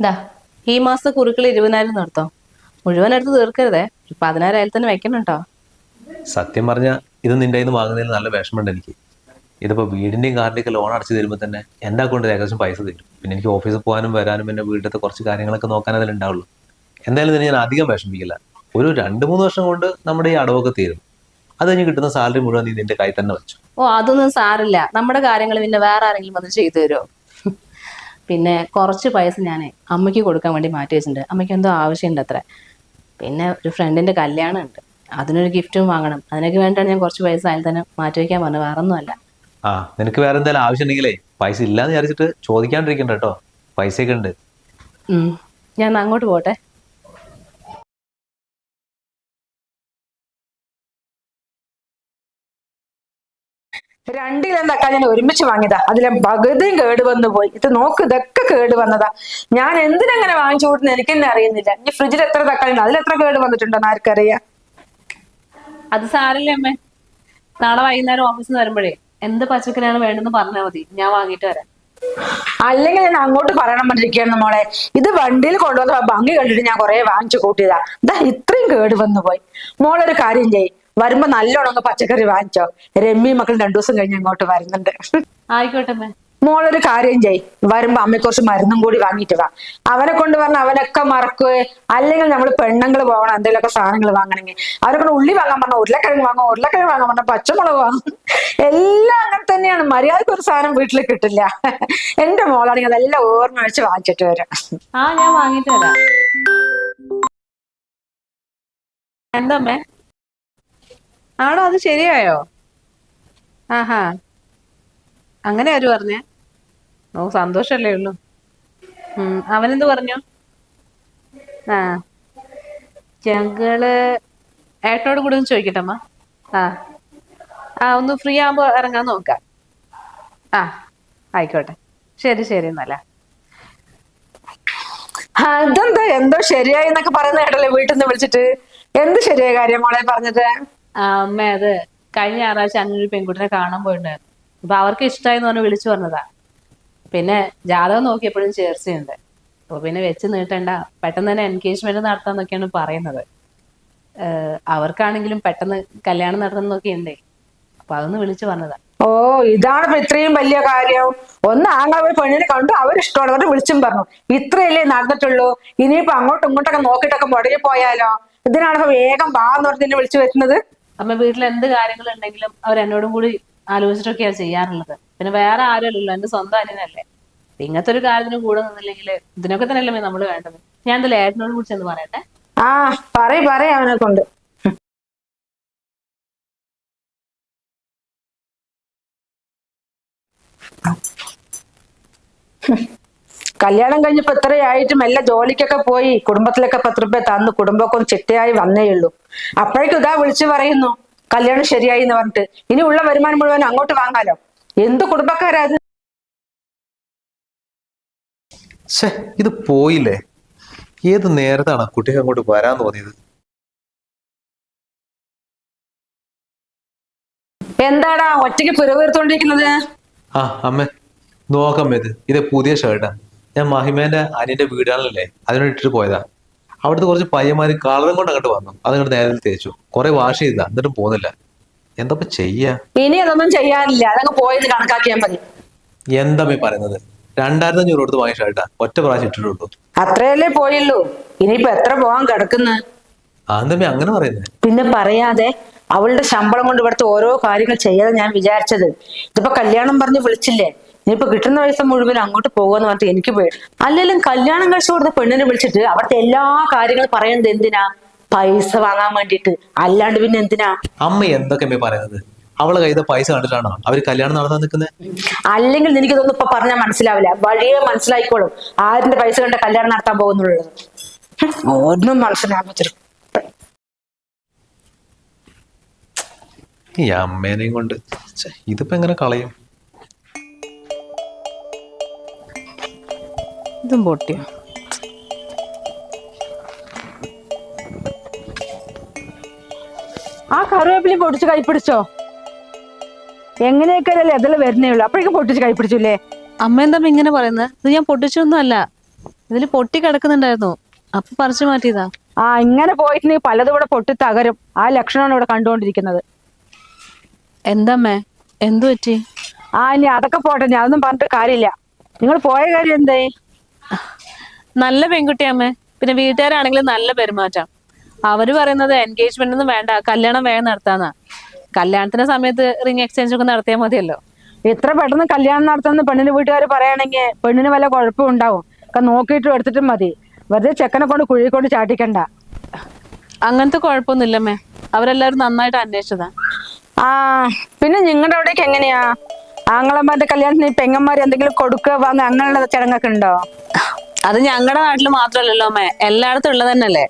ഇതാ ഈ മാസം കുറുക്കൾ ഇരുപതിനായിരം നിർത്തോ. മുഴുവൻ എടുത്ത് തീർക്കരുതേ. ഒരു പതിനായിരം തന്നെ വെക്കണം കേട്ടോ സത്യം പറഞ്ഞാ ഇത് നിന്റെ കയ്യിൽ നിന്ന് വാങ്ങുന്നതിൽ നല്ല വിഷമമുണ്ട് എനിക്ക്. ഇതിപ്പോ വീടിന്റെയും കാറിന്റെയും ലോൺ അടച്ചു തരുമ്പോൾ തന്നെ എന്റെ അക്കൗണ്ടിൽ ഏകദേശം പൈസ തരും. പിന്നെ എനിക്ക് ഓഫീസിൽ പോകാനും വരാനും പിന്നെ വീട്ടിലത്തെ കുറച്ച് കാര്യങ്ങളൊക്കെ നോക്കാൻ അതിൽ ഉണ്ടാവുള്ളൂ. എന്തായാലും ഇതിനെ ഞാൻ അധികം വിഷമിക്കില്ല. ഒരു രണ്ട് മൂന്ന് വർഷം കൊണ്ട് നമ്മുടെ ഈ അടവൊക്കെ തീരും. അത് കഴിഞ്ഞ് കിട്ടുന്ന സാലറി മുഴുവൻ നീ നിന്റെ കൈ തന്നെ വെച്ചു. ഓ അതൊന്നും സാറില്ല നമ്മുടെ കാര്യങ്ങൾ പിന്നെ വേറെ ആരെങ്കിലും വന്ന് ചെയ്തു തരുമോ പിന്നെ കുറച്ച് പൈസ ഞാൻ അമ്മയ്ക്ക് കൊടുക്കാൻ വേണ്ടി മാറ്റി വെച്ചിട്ടുണ്ട്. അമ്മയ്ക്ക് എന്തോ ആവശ്യമുണ്ട് അത്ര. പിന്നെ ഒരു ഫ്രണ്ടിന്റെ കല്യാണം ഉണ്ട് അതിനൊരു ഗിഫ്റ്റും വാങ്ങണം. അതിനൊക്കെ വേണ്ടിയാണ് ഞാൻ കുറച്ച് പൈസ അതിൽ തന്നെ മാറ്റി വയ്ക്കാൻ പറഞ്ഞത്. വേറെ ഒന്നുമല്ല ആ നിനക്ക് വേറെ എന്തെങ്കിലും ആവശ്യം ഉണ്ടെങ്കിലേ പൈസ ഇല്ലാന്ന് വിചാരിച്ചിട്ട് ചോദിക്കാണ്ടിരിക്കണ്ട കേട്ടോ. പൈസയൊക്കെ ഉണ്ട്. ഞാൻ അങ്ങോട്ട് പോട്ടെ. രണ്ടിലും തക്കാളി ഞാൻ ഒരുമിച്ച് വാങ്ങിയതാ. അതിലെ പകുതിയും കേട് വന്നു പോയി. ഇത് നോക്ക് ഇതൊക്കെ കേട് വന്നതാ. ഞാൻ എന്തിനങ്ങനെ വാങ്ങിച്ചു കൂട്ടുന്ന എനിക്ക് തന്നെ അറിയുന്നില്ല. ഇനി ഫ്രിഡ്ജിൽ എത്ര തക്കാളി ഉണ്ട് അതിൽ എത്ര കേട് വന്നിട്ടുണ്ടെന്ന് ആർക്കറിയാം? അത് സാരല്ലേ അമ്മേ. നാളെ വൈകുന്നേരം ഓഫീസിൽ നിന്ന് വരുമ്പോഴേ എന്ത് പച്ചക്കറിയാണ് വേണ്ടെന്ന് പറഞ്ഞാൽ മതി. ഞാൻ വാങ്ങിയിട്ട് വരാം. അല്ലെങ്കിൽ ഞാൻ അങ്ങോട്ട് പറയണം പറഞ്ഞിരിക്കുകയാണ് മോളെ. ഇത് വണ്ടിയിൽ കൊണ്ടുവന്ന ഭംഗി കണ്ടിട്ട് ഞാൻ കുറെ വാങ്ങിച്ചു കൂട്ടിയതാ. ഇതാ ഇത്രയും കേട് വന്നു പോയി. മോളൊരു കാര്യം ചെയ് വരുമ്പോ നല്ലോണം ഒന്ന് പച്ചക്കറി വാങ്ങിച്ചോ. രമ്യ മക്കൾ രണ്ടു ദിവസം കഴിഞ്ഞ് അങ്ങോട്ട് വരുന്നുണ്ട്. ആയിക്കോട്ടെ മോളൊരു കാര്യം ചെയ് വരുമ്പോ അമ്മയെ കുറച്ച് മരുന്നും കൂടി വാങ്ങിയിട്ട് വാ. അവനെ കൊണ്ട് പറഞ്ഞ അവനൊക്കെ മറക്കുക അല്ലെങ്കിൽ നമ്മൾ പെണ്ണുങ്ങൾ പോകണം എന്തെങ്കിലുമൊക്കെ സാധനങ്ങൾ വാങ്ങണമെങ്കിൽ. അവരെ കൊണ്ട് ഉള്ളി വാങ്ങാൻ പറഞ്ഞ ഉരുളക്കിഴങ്ങ് വാങ്ങാം ഉരുളക്കിഴങ്ങ് വാങ്ങാൻ പറഞ്ഞ പച്ചമുളക് വാങ്ങും. എല്ലാം അങ്ങനെ തന്നെയാണ്. മര്യാദയ്ക്ക് ഒരു സാധനം വീട്ടിൽ കിട്ടില്ല. എന്റെ മോളാണെങ്കിൽ അതെല്ലാം ഓർമ്മ വെച്ച് വാങ്ങിച്ചിട്ട് വരാം. ആ ഞാൻ വാങ്ങിട്ട് വരാം. എന്താ ആണോ? അത് ശരിയായോ? ആഹാ. അങ്ങനെ ആര് പറഞ്ഞേ? ഓ സന്തോഷല്ലേ ഉള്ളൂ. അവനെന്ത് പറഞ്ഞു? ആ. ഞങ്ങൾ ഏട്ടനോട് കൂടെ ഒന്ന് ചോദിക്കട്ടെ അമ്മ? ആ. ആ ഒന്ന് ഫ്രീ ആകുമ്പോ ഇറങ്ങാൻ നോക്കാം. ആ ആയിക്കോട്ടെ. ശരി ശരി എന്നല്ല അതെന്താ? എന്തോ ശരിയായി എന്നൊക്കെ പറയുന്ന കേട്ടല്ലേ വീട്ടിൽ നിന്ന് വിളിച്ചിട്ട്? എന്ത് ശരിയായ കാര്യം മോളെ പറഞ്ഞത്? ആ അമ്മ അത് കഴിഞ്ഞ ഞായറാഴ്ച അങ്ങനൊരു പെൺകുട്ടിനെ കാണാൻ പോയിട്ടുണ്ടായിരുന്നു. അപ്പൊ അവർക്ക് ഇഷ്ടമായി എന്ന് പറഞ്ഞ് വിളിച്ചു പറഞ്ഞതാ പിന്നെ ജാതകം നോക്കിയപ്പോഴും ചേർച്ചയുണ്ട്. അപ്പൊ പിന്നെ വെച്ച് നീട്ടണ്ട. പെട്ടെന്ന് തന്നെ എൻഗേജ്മെന്റ് നടത്താന്നൊക്കെയാണ് പറയുന്നത്. അവർക്കാണെങ്കിലും പെട്ടെന്ന് കല്യാണം നടത്തുന്നൊക്കെ ഉണ്ടേ അപ്പൊ അതൊന്ന് വിളിച്ചു പറഞ്ഞതാ ഓ ഇതാണ് ഇത്രയും വലിയ കാര്യം. ഒന്ന് ആങ്ങളെ ഒരു പെണ്ണിനെ കണ്ടു അവരിഷ്ടമാണ് അവരുടെ വിളിച്ചും പറഞ്ഞു. ഇത്രയല്ലേ നടന്നിട്ടുള്ളൂ? ഇനിയിപ്പോ അങ്ങോട്ടും ഇങ്ങോട്ടൊക്കെ നോക്കിയിട്ടൊക്കെ മുടങ്ങി പോയാലോ? ഇതിനാണ് വേഗം വാ എന്ന് പറഞ്ഞ് വിളിച്ചു വരുന്നത്? അമ്മ വീട്ടിൽ എന്ത് കാര്യങ്ങളുണ്ടെങ്കിലും അവർ എന്നോടും കൂടി ആലോചിച്ചിട്ടൊക്കെയാണ് ചെയ്യാറുള്ളത്. പിന്നെ വേറെ ആരുമല്ലല്ലോ എന്റെ സ്വന്തം അനിയനല്ലേ. ഇങ്ങനത്തെ ഒരു കാര്യത്തിന് കൂടെ നിന്നില്ലെങ്കിൽ ഇതിനൊക്കെ തന്നെയല്ലേ നമ്മൾ വേണ്ടത്. ഞാൻ എന്തായാലും ഏട്ടനോട് കുറിച്ച് എന്ന് പറയട്ടെ. ആ പറയ പറയ അവനെ കൊണ്ട് കല്യാണം കഴിഞ്ഞപ്പോ ഇത്രയായിട്ടും എല്ലാ ജോലിക്കൊക്കെ പോയി കുടുംബത്തിലൊക്കെ പത്ത് റുപ്യ തന്നു കുടുംബമൊക്കെ ഒന്ന് ചിട്ടയായി വന്നേ ഉള്ളൂ. അപ്പോഴേക്കും ഇതാ വിളിച്ചു പറയുന്നു കല്യാണം ശരിയായി എന്ന് പറഞ്ഞിട്ട്. ഇനി ഉള്ള വരുമാനം മുഴുവൻ അങ്ങോട്ട് വാങ്ങാലോ? എന്ത് കുടുംബക്കാരാ ഇത്? ഇത് പോയില്ലേ? ഏത് നേരത്താണ് കുട്ടിക്ക് അങ്ങോട്ട് വരാൻ തോന്നിയത്? എന്താടാ ഒറ്റയ്ക്ക് പിറവീർത്തോണ്ടിരിക്കുന്നത് ആ അമ്മ നോക്കമ്മേത് ഇത്. ഇത് പുതിയ ഷർട്ടാ ഞാൻ മഹിമേന്റെ അനിയന്റെ വീടാണല്ലേ അതിനോട് ഇട്ടിട്ട് പോയതാ. അവിടുത്തെ കുറച്ച് പയ്യന്മാര് കളറും കൊണ്ട് അങ്ങോട്ട് വന്നു. അതങ്ങോട്ട് നേരെ തേച്ചു. കുറെ വാഷ് ചെയ്താ എന്നിട്ടും പോകുന്നില്ല എന്താ ചെയ്യാ? ഇനി അതൊന്നും ചെയ്യാനില്ല. അതങ്ങ് പോയെന്ന് കണക്കാക്കിയാൽ മതി. എന്താ പറയുന്നത്? രണ്ടായിരത്തി അഞ്ഞൂറ് കൊടുത്ത് വാങ്ങിയ ഷർട്ടാ. ഒറ്റ പ്രാവശ്യം ഇട്ടിട്ടുള്ളൂ. അത്രയല്ലേ പോയുള്ളൂ. ഇനിയിപ്പോ എത്ര പോകാൻ കിടക്കുന്നു? ആന്തമ്മ അങ്ങനെ പറയുന്നത് പിന്നെ പറയാതെ അവളുടെ ശമ്പളം കൊണ്ട് ഇവിടുത്തെ ഓരോ കാര്യങ്ങൾ ചെയ്യാതെ ഞാൻ വിചാരിച്ചത്. ഇതിപ്പോ കല്യാണം പറഞ്ഞ് വിളിച്ചില്ലേ? ഇനിയിപ്പോ കിട്ടുന്ന പൈസ മുഴുവൻ അങ്ങോട്ട് പോകുമെന്ന് പറഞ്ഞിട്ട് എനിക്ക് പേടി. അല്ലെങ്കിലും കല്യാണം കഴിച്ചു കൊടുത്ത പെണ്ണിനെ വിളിച്ചിട്ട് അവിടുത്തെ എല്ലാ കാര്യങ്ങളും പറയുന്നത് എന്തിനാ? പൈസ വാങ്ങാൻ വേണ്ടിട്ട് അല്ലാണ്ട് പിന്നെ എന്തിനാ? അമ്മ എന്തൊക്കെ പറയുന്നത്? അവളെ കയ്യിൽ പൈസ കണ്ടിട്ടാണോ? അവർ കല്യാണം നടത്താൻ നിൽക്കുന്നത് അല്ലെങ്കിൽ ഇതൊന്നും ഇപ്പൊ പറഞ്ഞാൽ മനസ്സിലാവില്ല. വഴിയെ മനസ്സിലായിക്കോളും. ആരിന്റെ പൈസ കണ്ട കല്യാണം നടത്താൻ പോകുന്നുള്ളത്? ഒന്നും മനസ്സിലാവാത്തൊരു ഈ അമ്മേനെയും കൊണ്ട്. ഇതിപ്പോ എങ്ങനെ കളയും? ഇതും പൊട്ടിയോ? ആ കറിവേപ്പിലി പൊടിച്ച് കൈപ്പിടിച്ചോ എങ്ങനെയൊക്കെ അതെല്ലാം വരുന്നേ ഉള്ളൂ. അപ്പോഴേക്കും പൊട്ടിച്ച് കൈപ്പിടിച്ചില്ലേ അമ്മ എന്താ ഇങ്ങനെ പറയുന്നത് ഇത് ഞാൻ പൊട്ടിച്ചൊന്നും അല്ല ഇതിൽ പൊട്ടി കിടക്കുന്നുണ്ടായിരുന്നു. അപ്പൊ പറിച്ചു മാറ്റിയതാ. ആ ഇങ്ങനെ പോയിട്ടുണ്ടെങ്കിൽ പലതും ഇവിടെ പൊട്ടി തകരും. ആ ലക്ഷണമാണ് ഇവിടെ കണ്ടുകൊണ്ടിരിക്കുന്നത്. എന്തമ്മേ? എന്തു പറ്റി ആ ഇനി അതൊക്കെ പോട്ടെ. ഞാൻ അതൊന്നും പറഞ്ഞിട്ട് കാര്യമില്ല. നിങ്ങൾ പോയ കാര്യം എന്തേ? നല്ല പെൺകുട്ടിയമ്മേ പിന്നെ വീട്ടുകാരാണെങ്കിലും നല്ല പെരുമാറ്റം. അവർ പറയുന്നത് എൻഗേജ്മെന്റ് ഒന്നും വേണ്ട കല്യാണം വേഗം നടത്താന്നാ. കല്യാണത്തിന്റെ സമയത്ത് റിംഗ് എക്സ്ചേഞ്ച് ഒക്കെ നടത്തിയാൽ മതിയല്ലോ. എത്ര പെട്ടെന്ന് കല്യാണം നടത്തുന്ന പെണ്ണിന് വീട്ടുകാർ പറയുകയാണെങ്കിൽ പെണ്ണിന് വല്ല കുഴപ്പം ഉണ്ടാവും. ഒക്കെ നോക്കിയിട്ട് എടുത്തിട്ടും മതി. വെറുതെ ചെക്കനെ കൊണ്ട് കുഴി കൊണ്ട് ചാട്ടിക്കണ്ട അങ്ങനത്തെ കുഴപ്പമൊന്നുമില്ലമ്മേ അവരെല്ലാരും നന്നായിട്ട് അന്വേഷിച്ചതാ. ആ പിന്നെ നിങ്ങളുടെ അവിടേക്ക് എങ്ങനെയാ? ആങ്ങളമാരുടെ കല്യാണത്തിന് പെങ്ങന്മാർ എന്തെങ്കിലും കൊടുക്കുക വാങ്ങുക അങ്ങനെയുള്ള ചടങ്ങൊക്കെ ഉണ്ടോ? അത് ഞങ്ങളുടെ നാട്ടിൽ മാത്രമല്ലല്ലോ അമ്മേ. എല്ലായിടത്തും ഉള്ളത് തന്നെയല്ലേ.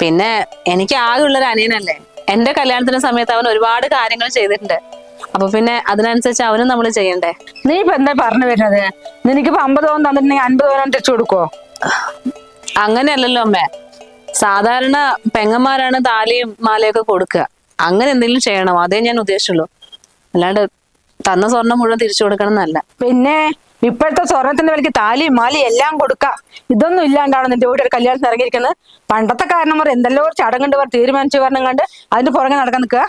പിന്നെ എനിക്ക് ആകെ ഉള്ളൊരു അനിയനല്ലേ. എന്റെ കല്യാണത്തിന്റെ സമയത്ത് അവൻ ഒരുപാട് കാര്യങ്ങൾ ചെയ്തിട്ടുണ്ട്. അപ്പൊ പിന്നെ അതിനനുസരിച്ച് അവനും നമ്മൾ ചെയ്യണ്ടേ. നീ ഇപ്പൊ എന്താ പറഞ്ഞു വരുന്നത്? നിനക്കിപ്പോ അമ്പത് ഓൻ തന്നിട്ടുണ്ടെങ്കിൽ അൻപത് ഓനം തിരിച്ചു കൊടുക്കോ അങ്ങനെയല്ലല്ലോ അമ്മേ. സാധാരണ പെങ്ങന്മാരാണ് താലിയും മാലയൊക്കെ കൊടുക്കുക. അങ്ങനെ എന്തെങ്കിലും ചെയ്യണം. അതേ ഞാൻ ഉദ്ദേശിച്ചുള്ളൂ. അല്ലാണ്ട് തന്ന സ്വർണം മുഴുവൻ തിരിച്ചു കൊടുക്കണം എന്നല്ല. പിന്നെ ഇപ്പോഴത്തെ സ്വർണത്തിന്റെ വിലക്ക് താലിയും മാലിയും എല്ലാം കൊടുക്കാം. ഇതൊന്നും ഇല്ലാണ്ടാണ് നിന്റെ വീട്ടിൽ ഒരു കല്യാണത്തിന് ഇറങ്ങിയിരിക്കുന്നത്. പണ്ടത്തെ കാരണവർ എന്തെല്ലോ ഒരു ചടങ്ങുണ്ട് അവർ തീരുമാനിച്ചു വരണം കണ്ട് അതിന്റെ പുറകെ നടക്കാൻ നിൽക്കുക.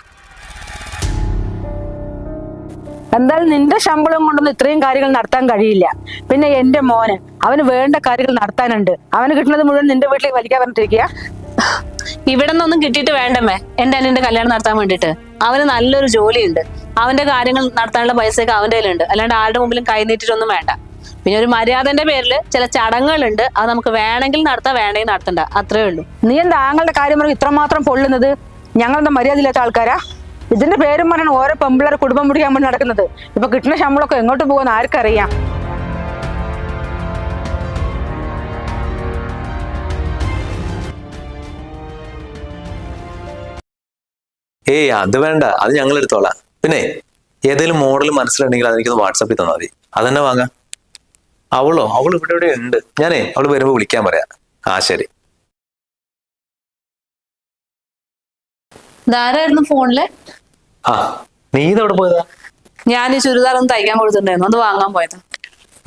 എന്തായാലും നിന്റെ ശമ്പളം കൊണ്ടൊന്നും ഇത്രയും കാര്യങ്ങൾ നടത്താൻ കഴിയില്ല. പിന്നെ എന്റെ മോന് അവന് വേണ്ട കാര്യങ്ങൾ നടത്താനുണ്ട്. അവന് കിട്ടുന്നത് മുഴുവൻ നിന്റെ വീട്ടിലേക്ക് വലിക്കാൻ പറഞ്ഞിട്ടിരിക്കുക. ഇവിടെ നിന്നൊന്നും കിട്ടിയിട്ട് വേണ്ടമ്മേ. എന്റെ അനിയന്റെ കല്യാണം നടത്താൻ വേണ്ടിയിട്ട്. അവന് നല്ലൊരു ജോലിയുണ്ട്. അവന്റെ കാര്യങ്ങൾ നടത്താനുള്ള പൈസയൊക്കെ അവന്റെ കയ്യിലുണ്ട്. അല്ലാണ്ട് ആരുടെ മുമ്പിലും കൈനീട്ടിട്ടൊന്നും വേണ്ട. പിന്നെ ഒരു മര്യാദന്റെ പേരിൽ ചില ചടങ്ങുകളുണ്ട്. അത് നമുക്ക് വേണമെങ്കിൽ നടത്താം വേണമെങ്കിൽ നടത്തണ്ട. അത്രേ ഉള്ളൂ. നീ എന്താ ആങ്ങളുടെ കാര്യം പറഞ്ഞ് ഇത്രമാത്രം പൊള്ളുന്നത്? ഞങ്ങളെന്താ മര്യാദയില്ലാത്ത ആൾക്കാരാ? ഇതിന്റെ പേരും പറഞ്ഞാണ് ഓരോ പെമ്പിളർ കുടുംബം മുടിക്കാൻ വേണ്ടി നടക്കുന്നത്. ഇപ്പൊ കിട്ടുന്ന ശമ്പളമൊക്കെ എങ്ങോട്ട് പോകുന്ന ആർക്കറിയാം? ഏയ് അത് വേണ്ട. അത് ഞങ്ങൾ എടുത്തോളാം പിന്നെ ഏതെങ്കിലും മോഡൽ മനസ്സിലുണ്ടെങ്കിൽ അതെനിക്കൊന്ന് വാട്സപ്പിൽ തന്നാൽ മതി. അതന്നെ വാങ്ങാം. അവളോ? അവൾ ഇവിടെ ഇവിടെ ഉണ്ട്. ഞാനേ അവൾ വരുമ്പോ വിളിക്കാൻ പറയാം. ആ ശരി. ഇതാരായിരുന്നു ഫോണിൽ? ആ നീ ഇതെവിടെ പോയതാ? ഞാൻ ഈ ചുരിദാർ ഒന്ന് തയ്ക്കാൻ കൊടുത്തിട്ടുണ്ടായിരുന്നു. അത് വാങ്ങാൻ പോയതാ.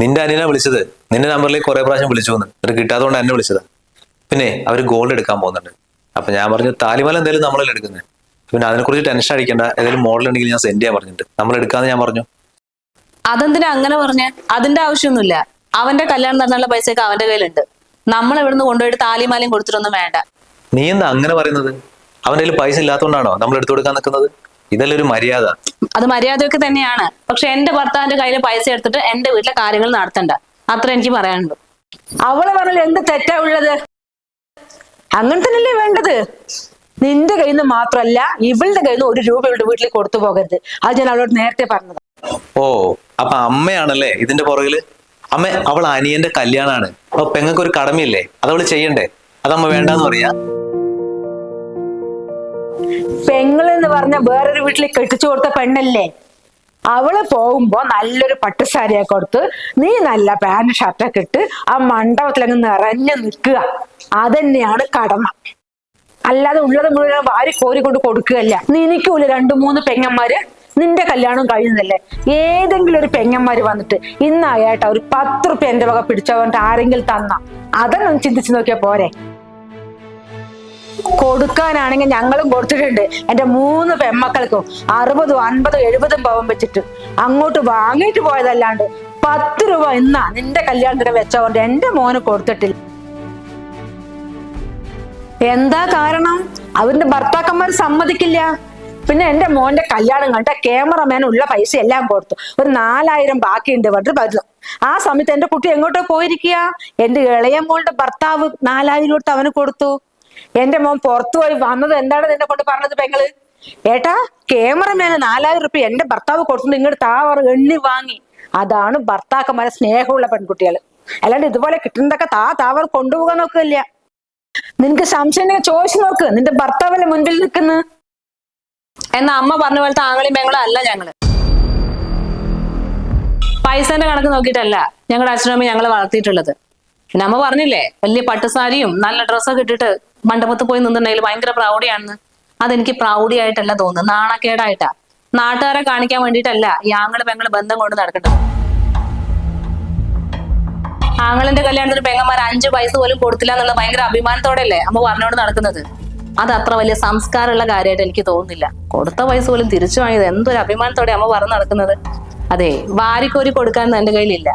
നിന്റെ അനിയനാ വിളിച്ചത്. നിന്റെ നമ്പറിലേക്ക് കുറെ പ്രാവശ്യം വിളിച്ചു വന്ന്. എന്നിട്ട് കിട്ടാത്തതുകൊണ്ട് എന്നെ വിളിച്ചതാ. പിന്നെ അവർ ഗോൾഡ് എടുക്കാൻ പോകുന്നുണ്ട്. അപ്പൊ ഞാൻ പറഞ്ഞു താലിമല എന്തായാലും നമ്മളല്ലേ എടുക്കുന്നത് പിന്നെ അതിനെക്കുറിച്ച് ടെൻഷൻ അടിക്കേണ്ട. ഏതെങ്കിലും മോഡൽ ഉണ്ടെങ്കിൽ ഞാൻ സെൻഡ് ചെയ്യാൻ പറഞ്ഞിട്ട് നമ്മൾ എടുക്കാന്ന് ഞാൻ പറഞ്ഞു. അതെന്തിനാ അങ്ങനെ പറഞ്ഞ? അതിന്റെ ആവശ്യമൊന്നുമില്ല. അവന്റെ കല്യാണം നടന്നുള്ള പൈസയൊക്കെ അവന്റെ കയ്യിലുണ്ട്. നമ്മൾ ഇവിടുന്ന് കൊണ്ടുപോയിട്ട് താലിമാലയും കൊടുത്തിട്ടൊന്നും വേണ്ട. നീ എന്താ അങ്ങനെ പറയുന്നത്? അവന്റെ കയ്യിൽ പൈസ ഇല്ലാത്തതുകൊണ്ടാണോ നമ്മൾ എടുത്തു കൊടുക്കാൻ നിൽക്കുന്നത്? ഇതല്ലേ ഒരു മര്യാദ. അത് മര്യാദയൊക്കെ തന്നെയാണ്. പക്ഷെ എന്റെ ഭർത്താവിന്റെ കയ്യിൽ പൈസ എടുത്തിട്ട് എന്റെ വീട്ടിലെ കാര്യങ്ങൾ നടത്തണ്ട. അത്ര എനിക്ക് പറയാനുള്ളൂ. അവൾ പറഞ്ഞാൽ എന്ത് തെറ്റാ ഉള്ളത്? അങ്ങനെ തന്നെയല്ലേ വേണ്ടത്? നിന്റെ കയ്യിൽ നിന്ന് മാത്രമല്ല ഇവളുടെ കയ്യിൽ നിന്ന് ഒരു രൂപ ഇവളുടെ വീട്ടിൽ കൊടുത്തു പോകരുത്. അത് ഞാൻ അവളോട് നേരത്തെ പറഞ്ഞത്. ഓ അപ്പൊ അമ്മയാണല്ലേ ഇതിന്റെ പുറകിൽ? അമ്മ അവൾ അനിയന്റെ കല്യാണാണ്. അപ്പൊ പെങ്ങൾക്ക് ഒരു കടമയില്ലേ? അത് അവൾ ചെയ്യണ്ടേ? അതമ്മ വേണ്ടെന്ന് പറയാ. പെങ്ങളെന്ന് പറഞ്ഞ വേറൊരു വീട്ടിൽ കെട്ടിച്ചു കൊടുത്ത പെണ്ണല്ലേ? അവൾ പോകുമ്പോ നല്ലൊരു പട്ടുസാരിയൊക്കെ കൊടുത്ത് നീ നല്ല പാന്റ് ഷർട്ടൊക്കെ ഇട്ട് ആ മണ്ഡപത്തിലങ്ങ് നിറഞ്ഞു നിൽക്കുക. അതന്നെയാണ് കടമ. അല്ലാതെ ഉള്ളത് മുഴുവൻ വാരി കോരിക്കൊണ്ട് കൊടുക്കുകയല്ല. നിനക്കൂല രണ്ടു മൂന്ന് പെങ്ങന്മാര് നിന്റെ കല്യാണം കഴിയുന്നല്ലേ ഏതെങ്കിലും ഒരു പെങ്ങന്മാര് വന്നിട്ട് ഇന്നായേട്ടാ ഒരു പത്ത് റുപ്യ എന്റെ വക പിടിച്ചവന്നിട്ട് ആരെങ്കിലും തന്ന. അതൊന്നും ചിന്തിച്ചു നോക്കിയാ പോരെ. കൊടുക്കാനാണെങ്കിൽ ഞങ്ങളും കൊടുത്തിട്ടുണ്ട്. എന്റെ മൂന്ന് പെമ്മക്കൾക്കും അറുപതും അൻപതും എഴുപതും പവൻ വെച്ചിട്ട്. അങ്ങോട്ട് വാങ്ങിയിട്ട് പോയതല്ലാണ്ട് പത്ത് രൂപ ഇന്നാ നിന്റെ കല്യാണത്തിന് വെച്ചോണ്ട് എന്റെ മോന് കൊടുത്തിട്ടില്ല. എന്താ കാരണം? അവന്റെ ഭർത്താക്കന്മാർ സമ്മതിക്കില്ല. പിന്നെ എന്റെ മോന്റെ കല്യാണം കണ്ട ക്യാമറമാൻ ഉള്ള പൈസ എല്ലാം കൊടുത്തു. ഒരു നാലായിരം ബാക്കിയുണ്ട് പറഞ്ഞിട്ട് വരുന്നു ആ സമയത്ത് എന്റെ കുട്ടി എങ്ങോട്ടോ പോയിരിക്കുക? എന്റെ ഇളയ മോളുടെ ഭർത്താവ് നാലായിരം കൊടുത്ത് അവന് കൊടുത്തു. എന്റെ മോൻ പുറത്തു പോയി വന്നത് എന്താണ് നിന്നെ കൊണ്ട് പറഞ്ഞത് പെങ്ങൾ? ഏട്ടാ ക്യാമറമാന് നാലായിരം റുപ്യ എന്റെ ഭർത്താവ് കൊടുത്തു ഇങ്ങോട്ട് താവർ എണ്ണി വാങ്ങി. അതാണ് ഭർത്താക്കന്മാരെ സ്നേഹമുള്ള പെൺകുട്ടികൾ അല്ലാണ്ട് ഇതുപോലെ കിട്ടുന്നതൊക്കെ താ താവർ കൊണ്ടുപോകാൻ നോക്കില്ല നിനക്ക് സംശയം ചോദിച്ചു നോക്ക്. നിന്റെ ഭർത്താവല്ലേ മുൻപിൽ നിൽക്കുന്ന? എന്നാ അമ്മ പറഞ്ഞ പോലത്തെ ആങ്ങളെയും പെങ്ങളും അല്ല ഞങ്ങൾ. പൈസന്റെ കണക്ക് നോക്കിയിട്ടല്ല ഞങ്ങളുടെ അച്ഛനമ്മ ഞങ്ങളെ വളർത്തിയിട്ടുള്ളത്. പിന്നെ അമ്മ പറഞ്ഞില്ലേ വലിയ പട്ടുസാരിയും നല്ല ഡ്രസ്സൊക്കെ ഇട്ടിട്ട് മണ്ഡപത്തിൽ പോയി നിന്നിട്ടുണ്ടെങ്കിൽ ഭയങ്കര പ്രൗഢിയാണെന്ന്. അതെനിക്ക് പ്രൗഢിയായിട്ടല്ല തോന്നുന്നത് നാണക്കേടായിട്ടാ. നാട്ടുകാരെ കാണിക്കാൻ വേണ്ടിയിട്ടല്ല ഈ ആങ്ങൾ പെങ്ങൾ ബന്ധം കൊണ്ട് നടക്കേണ്ടത് ആങ്ങളിന്റെ കല്യാണത്തിന് പെങ്ങന്മാർ അഞ്ചു പൈസ പോലും കൊടുത്തില്ല എന്നുള്ള ഭയങ്കര അഭിമാനത്തോടെയല്ലേ അമ്മ പറഞ്ഞോണ്ട് നടക്കുന്നത്? അത് അത്ര വലിയ സംസ്കാരമുള്ള കാര്യമായിട്ട് എനിക്ക് തോന്നുന്നില്ല. കൊടുത്ത പൈസ പോലും തിരിച്ചു വാങ്ങിയത് എന്തൊരു അഭിമാനത്തോടെ അമ്മ പറഞ്ഞു നടക്കുന്നത്. അതെ വാരിക്കോരി കൊടുക്കാൻ എന്റെ കയ്യിലില്ല.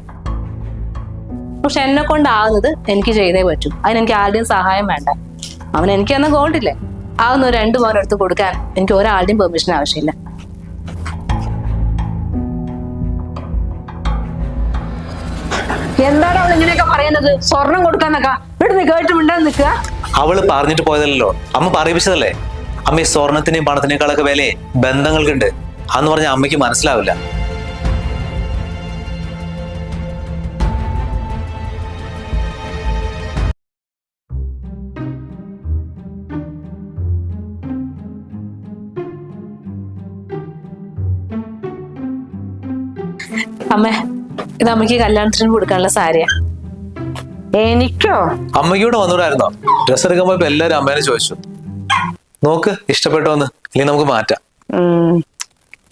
പക്ഷെ എന്നെ കൊണ്ടാകുന്നത് എനിക്ക് ചെയ്തേ പറ്റൂ. അതിനെനിക്ക് ആരുടെയും സഹായം വേണ്ട. അവൻ എനിക്ക് എന്നാ ഗോൾഡില്ലേ ആ ഒന്ന് രണ്ട് മോനെടുത്ത് കൊടുക്കാൻ എനിക്ക് ഒരാളുടെയും പെർമിഷൻ ആവശ്യമില്ല. എന്താണ് അവൾ ഇങ്ങനെയൊക്കെ പറയുന്നത്? സ്വർണം കൊടുക്കാന്നൊക്കെ. ഇവിടുന്ന് കേട്ട് മിണ്ടാൻ നിൽക്കുക. അവൾ പറഞ്ഞിട്ട് പോയതല്ലോ അമ്മ പറയിപ്പിച്ചതല്ലേ? അമ്മ ഈ സ്വർണത്തിന്റെയും പണത്തിനേക്കാളൊക്കെ വില ബന്ധങ്ങൾക്കുണ്ട്. അന്ന് പറഞ്ഞ അമ്മയ്ക്ക് മനസ്സിലാവില്ല. അമ്മേ ഇത് അമ്മയ്ക്ക് കല്യാണത്തിന് കൊടുക്കാനുള്ള സാരിയാ. എനിക്കോ? അമ്മയ്ക്കൂടെ വന്നൂടായിരുന്നോ? ഡ്രസ് എടുക്കാൻ പോയപ്പോ എല്ലാരും അമ്മേനെ ചോദിച്ചു. നോക്ക് ഇഷ്ടപ്പെട്ടോന്ന് ഇല്ലെങ്കിൽ നമുക്ക് മാറ്റാം.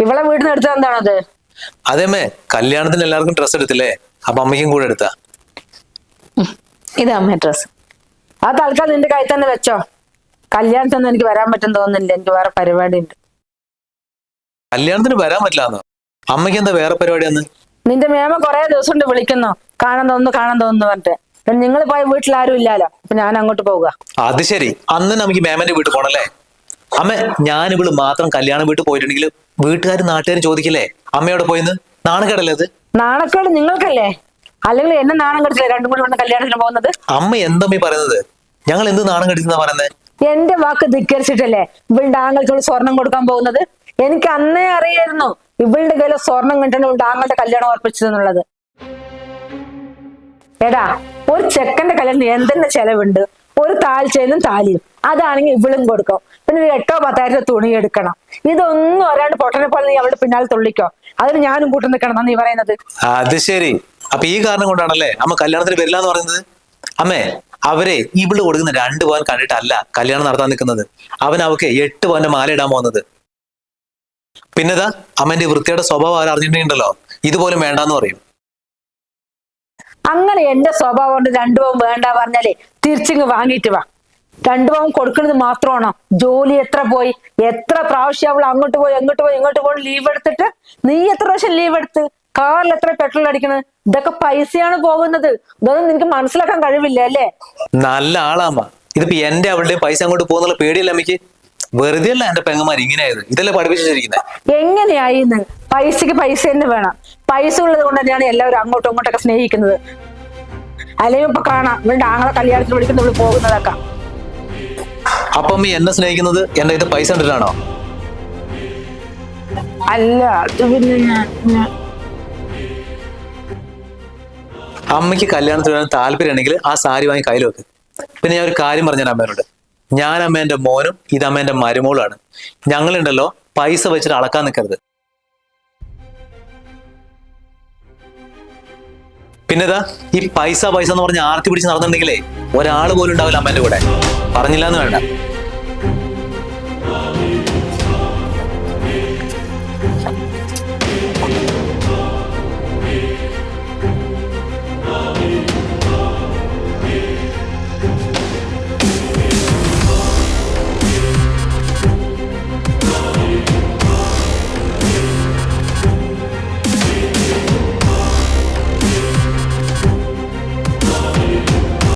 ഇവളെ വീട്ടിൽ നിന്ന് എടുത്തത് എന്താണത്? അതേമേ കല്യാണത്തിന് എല്ലാവർക്കും ഡ്രസ് എടുത്തില്ലേ? അപ്പൊ അമ്മയ്ക്കും കൂടെ എടുത്താ. ഇതാ അമ്മ ഡ്രസ് ആ തൽക്കാലം നിന്റെ കയ്യിൽ തന്നെ വെച്ചോ. കല്യാണത്തിനൊന്നും എനിക്ക് വരാൻ പറ്റും തോന്നുന്നില്ല. എനിക്ക് വേറെ പരിപാടി ഉണ്ട് കല്യാണത്തിന് വരാൻ പറ്റില്ല അമ്മയ്ക്ക് എന്താ വേറെ പരിപാടിയാന്ന്? നിന്റെ മേമ കുറെ ദിവസം കൊണ്ട് വിളിക്കുന്നു. കാണാൻ തോന്നുന്നു കാണാൻ തോന്നുന്നു പറഞ്ഞിട്ട്. നിങ്ങൾ പോയ വീട്ടിൽ ആരും ഇല്ലാലോ? അപ്പൊ ഞാൻ അങ്ങോട്ട് പോവുക. അത് ശരി. അന്ന് നമുക്ക് മേമന്റെ വീട്ടിൽ പോണല്ലേ അമ്മ ഞാൻ ഇവൾ മാത്രം കല്യാണം വീട്ടിൽ പോയിട്ടുണ്ടെങ്കിൽ വീട്ടുകാരും നാട്ടുകാരും ചോദിക്കില്ലേ? അമ്മയോടെ പോയിന്ന്? നാണക്കേടല്ലേ അത്? നാണക്കേട് നിങ്ങൾക്കല്ലേ? അല്ലെങ്കിൽ എന്നെ നാണം കെടുത്തില്ലേ? രണ്ടും കൂടി വന്ന കല്യാണത്തിന് പോകുന്നത്? അമ്മ എന്തമ്മ പറയുന്നത്? ഞങ്ങൾ എന്ത് നാണം കെടുക്കുന്ന പറയുന്നത് എന്റെ വാക്ക് ധിക്കരിച്ചിട്ടല്ലേ ഇവളുടെ ആങ്ങൾക്ക് സ്വർണം കൊടുക്കാൻ പോകുന്നത്? എനിക്ക് അന്നേ അറിയായിരുന്നു. ഇവളുടെ കയ്യിൽ സ്വർണം ഇവളുടെ ആങ്ങളുടെ കല്യാണം ഉറപ്പിച്ചതെന്നുള്ളത്. എടാ ഒരു ചെക്കന്റെ കല്യാണത്തിന് എന്തെന്നെ ചെലവുണ്ട്? ഒരു താൽച്ചേനും താലിയും. അതാണെങ്കിൽ ഇവളും കൊടുക്കും. പിന്നെ ഒരു എട്ടോ പത്തായിരത്തെ തുണി എടുക്കണം. ഇതൊന്നും ഒരാണ്ട് പൊട്ടനെ പോലെ നീ അവളുടെ പിന്നാലെ തുള്ളിക്കോ. അതിന് ഞാനും കൂട്ടു നിൽക്കണം നീ പറയുന്നത്. അത് ശരി. അപ്പൊ ഈ കാരണം കൊണ്ടാണല്ലേ അമ്മ കല്യാണത്തിന് വരില്ല എന്ന് പറയുന്നത്? അമ്മേ അവരെ ഇവൾ കൊടുക്കുന്ന രണ്ട് പവൻ കണ്ടിട്ടല്ല കല്യാണം നടത്താൻ നിൽക്കുന്നത്. അവൻ അവക്ക് എട്ട് പവന്റെ മാല ഇടാൻ പോകുന്നത്. പിന്നെതാ അമ്മന്റെ വൃത്തിയുടെ സ്വഭാവം അവർ അറിഞ്ഞിട്ടുണ്ടല്ലോ ഇതുപോലും വേണ്ടാന്ന് പറയും. അങ്ങനെ എന്റെ സ്വഭാവം കൊണ്ട് രണ്ടു പവൻ വേണ്ട പറഞ്ഞാലേ തിരിച്ചിങ് വാങ്ങിയിട്ട് വാ. രണ്ടു പവൻ കൊടുക്കുന്നത് മാത്രമാണോ? ജോലി എത്ര പോയി? എത്ര പ്രാവശ്യം അവൾ അങ്ങോട്ട് പോയി എങ്ങോട്ട് പോയി ഇങ്ങോട്ട് പോയി ലീവ് എടുത്തിട്ട്? നീ എത്ര പ്രാവശ്യം ലീവ് എടുത്ത്? കാറിൽ എത്ര പെട്രോൾ അടിക്കണത് ഇതൊക്കെ പൈസയാണ് പോകുന്നത്. ഇതൊന്നും നിനക്ക് മനസ്സിലാക്കാൻ കഴിവില്ല അല്ലേ? നല്ല ആളാമ്മ ഇതിപ്പോ എന്റെ അവളുടെ പൈസ അങ്ങോട്ട് പോകുന്നുള്ള പേടിയല്ല അമ്മയ്ക്ക്? വെറുതെ അല്ല എന്റെ പെങ്ങന്മാർ ഇങ്ങനെയായത്? ഇതല്ലേ പഠിപ്പിച്ചിരിക്കുന്നത് എങ്ങനെയായി പൈസക്ക് പൈസ തന്നെ വേണം. പൈസ ഉള്ളത് കൊണ്ട് തന്നെയാണ് എല്ലാവരും അങ്ങോട്ടും ഇങ്ങോട്ടൊക്കെ സ്നേഹിക്കുന്നത്. അല്ലെങ്കിൽ ഇപ്പൊ കാണാം. ഇവളുടെ ആങ്ങളെ കല്യാണത്തിന് വിളിക്കുന്ന ഇവിടെ പോകുന്നതൊക്കെ. അപ്പൊ എന്നെ സ്നേഹിക്കുന്നത് എന്റെ ഇത് പൈസ കണ്ടിട്ടാണോ? അല്ല അത് പിന്നെ ഞാൻ ഞാൻ- അമ്മയ്ക്ക് കല്യാണത്തിന് വരാൻ താല്പര്യമുണ്ടെങ്കിൽ ആ സാരി വാങ്ങി കയ്യിൽ വെക്ക്. പിന്നെ ഞാൻ ഒരു കാര്യം പറഞ്ഞു അമ്മേനോട്. ഞാൻ അമ്മേന്റെ മോനും ഇത് അമ്മേന്റെ മരുമോളാണ് ഞങ്ങളുണ്ടല്ലോ പൈസ വെച്ചിട്ട് അളക്കാൻ നിൽക്കരുത് പിന്നെതാ ഈ പൈസ പൈസ എന്ന് പറഞ്ഞ് ആർത്തി പിടിച്ച് നടന്നിട്ടുണ്ടെങ്കിലേ ഒരാൾ പോലും ഉണ്ടാവില്ല അമ്മേന്റെ കൂടെ. പറഞ്ഞില്ല എന്ന് വേണ്ട.